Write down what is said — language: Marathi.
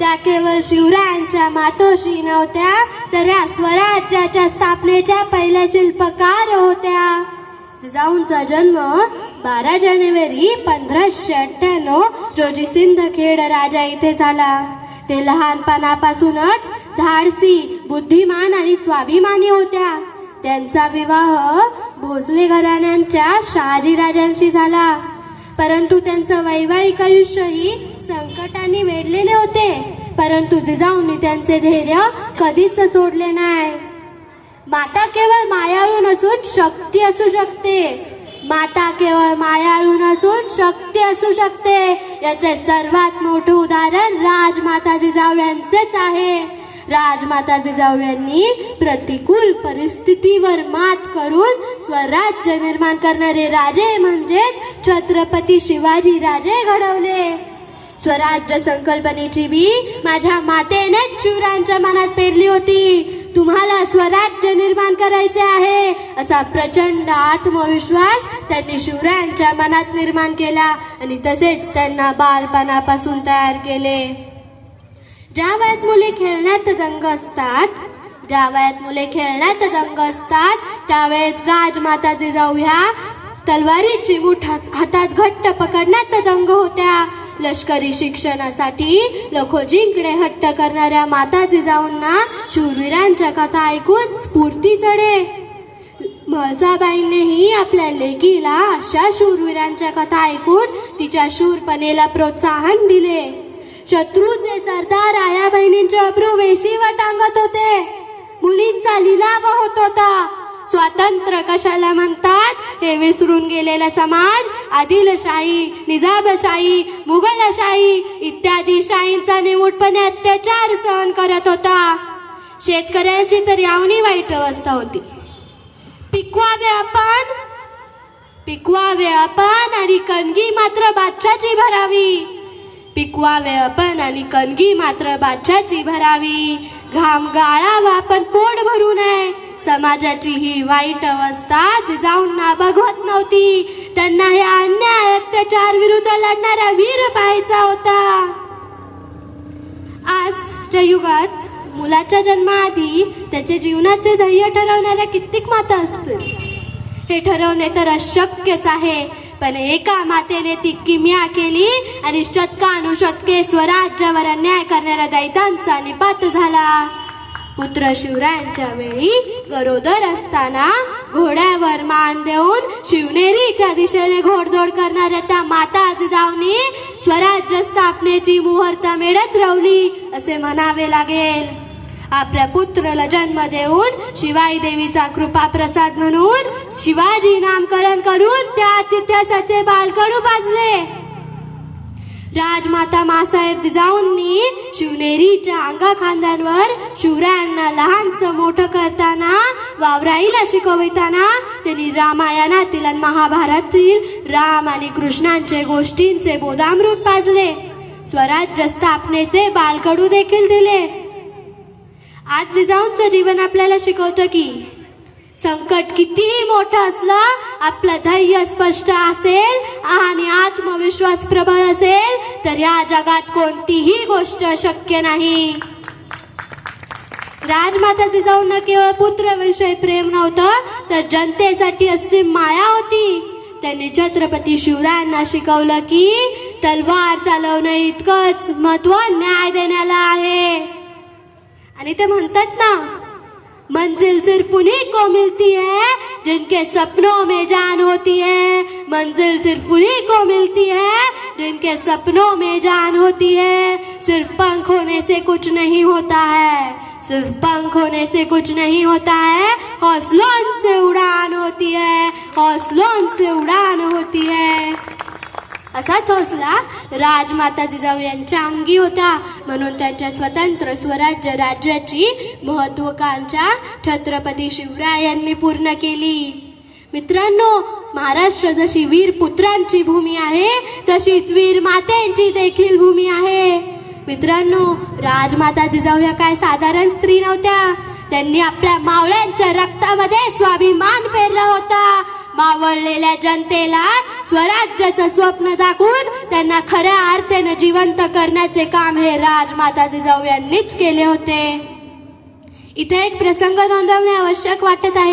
त्या केवळ शिवरायांच्या मातोश्री नव्हत्या तर या स्वराज्याच्या स्थापनेच्या पहिल्या शिल्पकार होत्या. जिजाऊंचा जन्म बारा जानेवारी पंधराशे अठ्ठ्याण्णव रोजी सिंदखेड राजा इथे झाला. ते लहानपणापासूनच धाडसी बुद्धिमान आणि स्वाभिमानी होत्या. त्यांचा विवाह भोसले घराण्यांच्या शहाजी राजांशी झाला. परंतु त्यांचं वैवाहिक आयुष्यही संकटाने वेढलेले होते. परंतु जिजाऊंनी त्यांचे धैर्य कधीच सोडले नाही. माता केवळ मायाळू नसून शक्ती असू शकते. माता केवळ मायाळू नसून शक्ती असू शकते. याचे सर्वात मोठे उदाहरण राजमाता जिजाऊ यांचेच आहे. राजमाता जिजाऊ यांनी प्रतिकूल परिस्थितीवर मात करून स्वराज्य निर्माण करणारे राजे म्हणजेच छत्रपती शिवाजी राजे घडवले. स्वराज्य संकल्पनेची बी माझ्या मातेनेच शिवरायांच्या मनात पेरली होती. तुम्हाला स्वराज्य निर्माण करायचे आहे असा प्रचंड आत्मविश्वास त्यांनी शिवरायांच्या मनात निर्माण केला आणि तसेच त्यांना बालपणापासून तयार केले. ज्या वयात मुले खेळण्यात दंग असतात ज्या वयात मुले खेळण्यात दंग असतात त्यावेळेस राजमाता जिजाऊ ह्या तलवारीची मुठ हातात घट्ट पकडण्यात दंग होत्या. लष्करी शिक्षणासाठी लखो जिंकणे हट्ट करणाऱ्या माता जिजाऊंना शूरवीरांच्या कथा ऐकून स्फूर्ती चढे. म्हाळसाबाईंनीही आपल्या लेकीला अशा शूरवीरांच्या कथा ऐकून तिच्या शूरपणेला प्रोत्साहन दिले. शत्रूचे सरदार आया बहिणींच्या अब्रू व टांगत होते. मुलींचा लिलाव होत होता. स्वातंत्र्य कशाला म्हणतात? हे विसरून गेलेला समाज आदिलशाही निजामशाही मुघलशाही इत्यादी शाहींचा निमूटपणे अत्याचार सहन करत होता. शेतकऱ्यांची तर यावनी वाईट अवस्था होती. पिकवावे आपण पिकवावे आपण आणि कणगी मात्र बादशाची भरावी. पिकवावे आपण आणि कणगी मात्र बादशाची भरावी. घाम गाळावा आपण पोट भरू नये. समाजाची ही वाईट अवस्था जिजाऊंना बघवत नव्हती. त्यांना हे अन्याय अत्याचार विरुद्ध लढणारा वीर पाहायचा होता. आजच्या युगात मुलाच्या जन्माआधी त्याचे जीवनाचे ध्येय ठरवणाऱ्या कित्येक माता असतील. हे ठरवणे तर अशक्यच आहे पण एका मातेने ती किम्या केली आणि शतकानुशतके स्वराज्यावर अन्याय करणाऱ्या दैतांचा निपात झाला. पुत्र शिवरायांच्या वेळी गरोदर असताना घोड्यावर मान देऊन शिवनेरीच्या दिशेने घोडदोड करणाऱ्या त्या माता आजजावनी स्वराज्य स्थापनेची मुहूर्त मेढच रवली असे म्हणावे लागेल. आपल्या पुत्राला जन्म देऊन शिवाई देवीचा कृपा प्रसाद म्हणून शिवाजी नामकरण करून त्या इतिहासाचे बालकडू बाजले. राजमाता मासाहेब जिजाऊंनी शिवनेरीच्या अंगा खांद्यांवर शिवरायांना लहानचं मोठं करताना वावराईला शिकविताना त्यांनी रामायणातील आणि महाभारतातील राम आणि कृष्णांचे गोष्टींचे बोधामृत पाजले. स्वराज्य स्थापनेचे बालकडू देखील दिले. आज जिजाऊंचं जीवन आपल्याला शिकवतं की संकट कितीही मोठं असलं आपलं धैर्य स्पष्ट असेल आणि आत्मविश्वास प्रबळ असेल तर या जगात कोणतीही गोष्ट शक्य नाही. राजमाता जिजाऊंना केवळ पुत्रविषयी प्रेम नव्हतं तर जनतेसाठी अशी माया होती. त्यांनी छत्रपती शिवरायांना शिकवलं की तलवार चालवणं इतकंच महत्त्व न्याय देण्याला आहे. आणि ते म्हणतात ना मंजिल सिर्फ़ उन्हीं को मिलती है, जिनके सपनों में जान होती है। मंजिल सिर्फ़ उन्हीं को मिलती है, जिनके सपनों में जान होती है। सिर्फ़ पंख होने से कुछ नहीं होता है। सिर्फ़ पंख होने से कुछ नहीं होता है। हौसलों से उड़ान होती है। हौसलों से उड़ान होती है। असाच हौसला राजमाता जिजाऊ यांच्या अंगी होता. म्हणून त्यांच्या स्वतंत्र स्वराज्य राज्याची महत्वाकांक्षा छत्रपती शिवरायांनी पूर्ण केली. मित्रांनो महाराष्ट्र जशी वीर पुत्रांची भूमी आहे तशीच वीर मातेंची देखील भूमी आहे. मित्रांनो राजमाता जिजाऊ ह्या काय साधारण स्त्री नव्हत्या. त्यांनी आपल्या मावळ्यांच्या रक्तामध्ये स्वाभिमान पेरला होता. मावळलेल्या जनतेला स्वराज्याचं स्वप्न दाखवून त्यांना खऱ्या अर्थेनं जिवंत करण्याचे काम हे राजमाता जिजाऊ यांनीच केले होते. इथे एक प्रसंग नोंदवणे आवश्यक वाटत आहे.